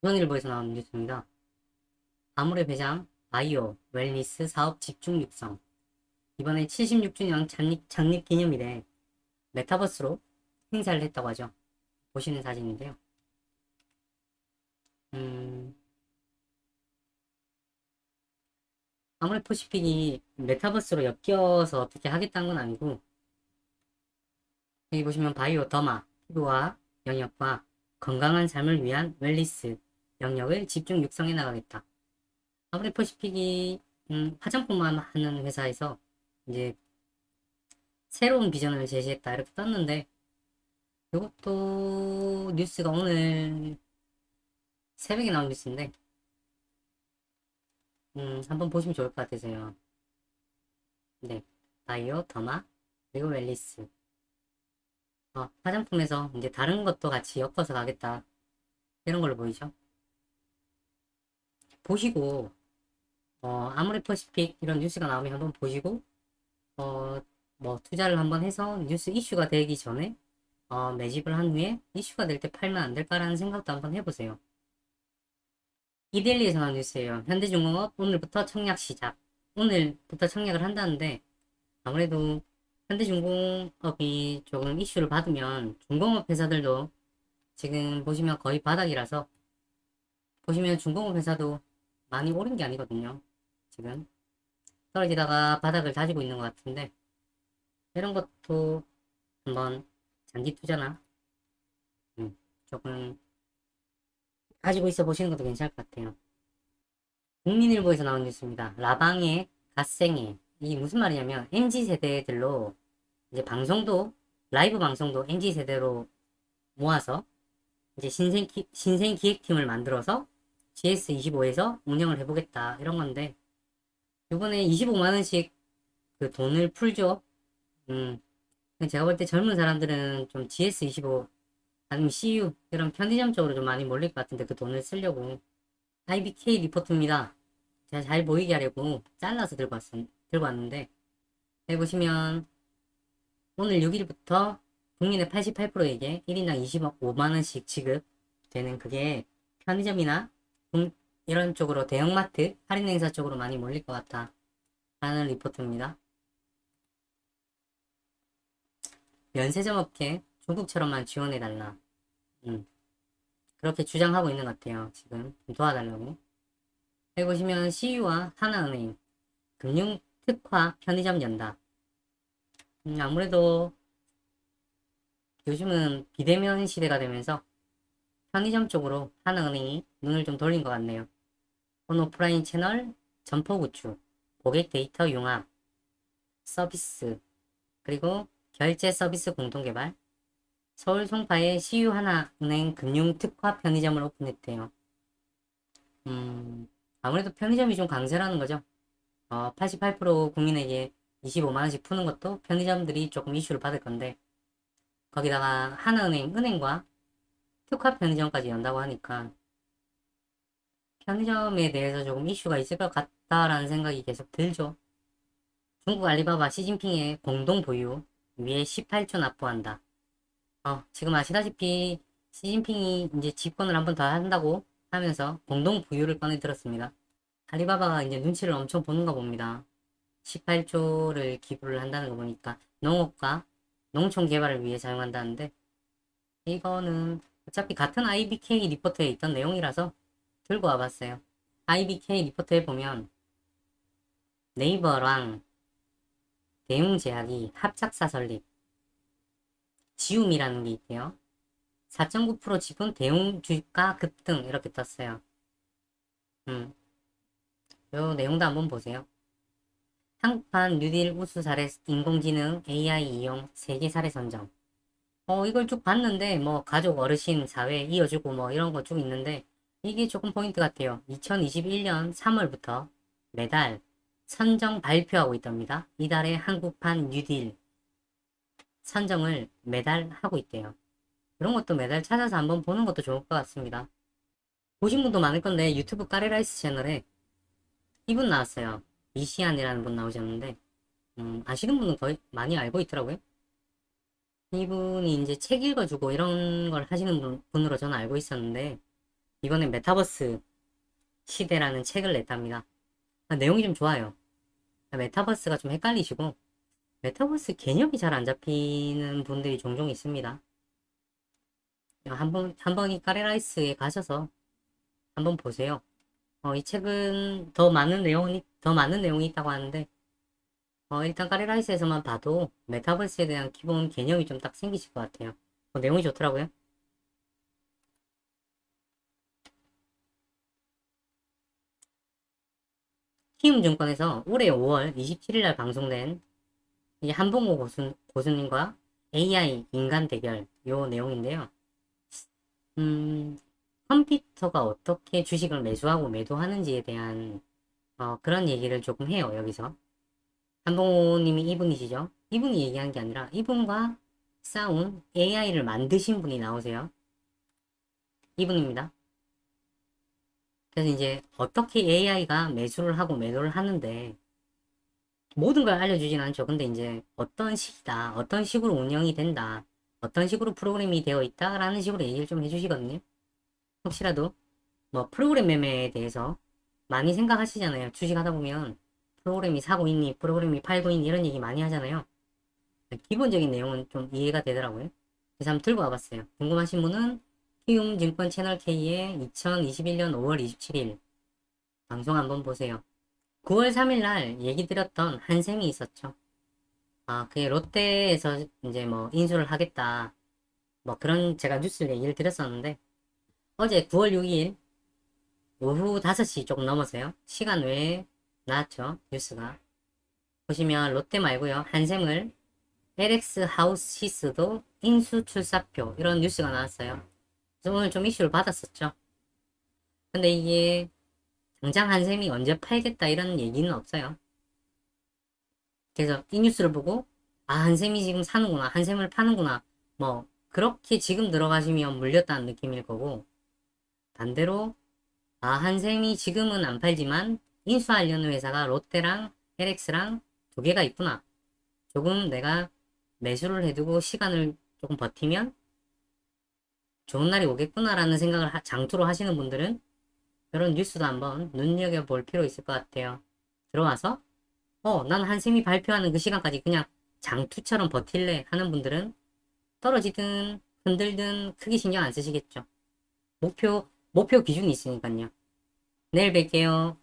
조선일보에서 나온 뉴스입니다. 아무래 회장 바이오 웰니스 사업 집중 육성 이번에 76주년 창립, 창립 기념일에 메타버스로 행사를 했다고 하죠. 보시는 사진인데요. 음, 아무래 포시픽이 메타버스로 엮여서 어떻게 하겠다는 건 아니고 여기 보시면 바이오 더마 피부와 영역과 건강한 삶을 위한 웰리스 영역을 집중 육성해 나가겠다. 아무래 포시픽이 음, 화장품만 하는 회사에서 이제 새로운 비전을 제시했다 이렇게 떴는데 이것도 뉴스가 오늘 새벽에 나온 뉴스인데 음, 한번 보시면 좋을 것 같아서요. 네, 바이오, 더마, 그리고 웰리스. 어, 화장품에서 이제 다른 것도 같이 엮어서 가겠다. 이런 걸로 보이죠? 보시고, 어, 아무리 퍼시픽 이런 뉴스가 나오면 한번 보시고, 어, 뭐, 투자를 한번 해서 뉴스 이슈가 되기 전에, 어, 매집을 한 후에 이슈가 될 때 팔면 안 될까라는 생각도 한번 해보세요. 이데일리에서 나온 뉴스예요. 현대중공업 오늘부터 청약 시작. 오늘부터 청약을 한다는데, 아무래도 현대중공업이 조금 이슈를 받으면 중공업 회사들도 지금 보시면 거의 바닥이라서 보시면 중공업 회사도 많이 오른 게 아니거든요. 지금 떨어지다가 바닥을 다지고 있는 것 같은데 이런 것도 한번 장기 투자나 음, 조금 가지고 있어 보시는 것도 괜찮을 것 같아요. 국민일보에서 나온 뉴스입니다. 라방의 갓생애 이 무슨 말이냐면 MZ 세대들로 이제 방송도 라이브 방송도 MZ 세대로 모아서 이제 신생 기, 신생 기획팀을 만들어서 GS25에서 운영을 해보겠다 이런 건데 이번에 25만 원씩 그 돈을 풀죠. 음 제가 볼 때 젊은 사람들은 좀 GS25 아니면 CU 이런 편의점 쪽으로 좀 많이 몰릴 것 같은데 그 돈을 쓰려고 IBK 리포트입니다. 제가 잘 보이게 하려고 잘라서 들고 왔, 들고 왔는데 여기 보시면 오늘 6일부터 국민의 88%에게 1인당 25만원씩 지급되는 그게 편의점이나 음, 이런 쪽으로 대형마트 할인 행사 쪽으로 많이 몰릴 것 같다 라는 리포트입니다. 면세점 업계 중국처럼만 지원해달라. 음, 그렇게 주장하고 있는 것 같아요. 지금 좀 도와달라고. 여기 보시면 CU와 하나은행 금융 특화 편의점 연다. 음, 아무래도 요즘은 비대면 시대가 되면서 편의점 쪽으로 하나은행이 눈을 좀 돌린 것 같네요. 온 오프라인 채널 점포 구축, 고객 데이터 융합, 서비스, 그리고 결제 서비스 공동 개발, 서울 송파에 CU 하나은행 금융 특화 편의점을 오픈했대요. 음, 아무래도 편의점이 좀 강세라는 거죠. 어, 88% 국민에게 25만원씩 푸는 것도 편의점들이 조금 이슈를 받을 건데, 거기다가 하나은행, 은행과 특화 편의점까지 연다고 하니까, 편의점에 대해서 조금 이슈가 있을 것 같다라는 생각이 계속 들죠. 중국 알리바바 시진핑의 공동 보유 위에 18조 납부한다. 어, 지금 아시다시피 시진핑이 이제 집권을 한 번 더 한다고 하면서 공동 부유를 꺼내 들었습니다. 알리바바가 이제 눈치를 엄청 보는가 봅니다. 18조를 기부를 한다는 거 보니까 농업과 농촌 개발을 위해 사용한다는데 이거는 어차피 같은 IBK 리포트에 있던 내용이라서 들고 와봤어요. IBK 리포트에 보면 네이버랑 대웅제약이 합작사 설립 지움이라는 게 있대요. 4.9% 지분 대웅 주가 급등 이렇게 떴어요. 음. 요 내용도 한번 보세요. 한국판 뉴딜 우수 사례 인공지능 AI 이용 세계 사례 선정. 어, 이걸 쭉 봤는데, 뭐, 가족, 어르신, 사회 이어주고 뭐, 이런 거 쭉 있는데, 이게 조금 포인트 같아요. 2021년 3월부터 매달 선정 발표하고 있답니다. 이달의 한국판 뉴딜 선정을 매달 하고 있대요. 그런 것도 매달 찾아서 한번 보는 것도 좋을 것 같습니다. 보신 분도 많을 건데 유튜브 까레라이스 채널에 이분 나왔어요. 이시안이라는 분 나오셨는데, 음, 아시는 분은 거의 많이 알고 있더라고요. 이분이 이제 책 읽어주고 이런 걸 하시는 분, 분으로 저는 알고 있었는데, 이번에 메타버스 시대라는 책을 냈답니다. 아, 내용이 좀 좋아요. 아, 메타버스가 좀 헷갈리시고, 메타버스 개념이 잘 안 잡히는 분들이 종종 있습니다. 한번, 한번 이 까레라이스에 가셔서 한번 보세요. 어, 이 책은 더 많은 내용이, 더 많은 내용이 있다고 하는데, 어, 일단 까레라이스에서만 봐도 메타버스에 대한 기본 개념이 좀 딱 생기실 것 같아요. 어, 내용이 좋더라고요. 키움증권에서 올해 5월 27일 날 방송된 이 한봉호 고수, 고수님과 AI 인간 대결 요 내용인데요. 음, 컴퓨터가 어떻게 주식을 매수하고 매도하는지에 대한 어, 그런 얘기를 조금 해요, 여기서. 한봉호님이 이분이시죠? 이분이 얘기한 게 아니라 이분과 싸운 AI를 만드신 분이 나오세요. 이분입니다. 그래서 이제 어떻게 AI가 매수를 하고 매도를 하는데 모든 걸 알려주진 않죠. 근데 이제 어떤 식이다, 어떤 식으로 운영이 된다, 어떤 식으로 프로그램이 되어 있다라는 식으로 얘기를 좀 해주시거든요. 혹시라도 뭐 프로그램 매매에 대해서 많이 생각하시잖아요. 주식하다 보면 프로그램이 사고 있니, 프로그램이 팔고 있니 이런 얘기 많이 하잖아요. 기본적인 내용은 좀 이해가 되더라고요. 그래서 한번 들고 와봤어요. 궁금하신 분은 키움증권 채널 K의 2021년 5월 27일 방송 한번 보세요. 9월 3일 날 얘기 드렸던 한샘이 있었죠. 아, 그게 롯데에서 이제 뭐 인수를 하겠다. 뭐 그런 제가 뉴스를 얘기를 드렸었는데 어제 9월 6일 오후 5시 조금 넘어서요. 시간 외에 나왔죠. 뉴스가. 보시면 롯데 말고요. 한샘을 LX 하우시스도 인수 출사표 이런 뉴스가 나왔어요. 그래서 오늘 좀 이슈를 받았었죠. 근데 이게 당장 한샘이 언제 팔겠다 이런 얘기는 없어요. 그래서 이 뉴스를 보고 아 한샘이 지금 사는구나 한샘을 파는구나 뭐 그렇게 지금 들어가시면 물렸다는 느낌일 거고 반대로 아 한샘이 지금은 안 팔지만 인수하려는 회사가 롯데랑 LX랑 두 개가 있구나 조금 내가 매수를 해두고 시간을 조금 버티면 좋은 날이 오겠구나라는 생각을 하- 장투로 하시는 분들은 이런 뉴스도 한번 눈여겨볼 필요 있을 것 같아요. 들어와서 어, 난 한샘이 발표하는 그 시간까지 그냥 장투처럼 버틸래 하는 분들은 떨어지든 흔들든 크게 신경 안 쓰시겠죠. 목표, 목표 기준이 있으니까요. 내일 뵐게요.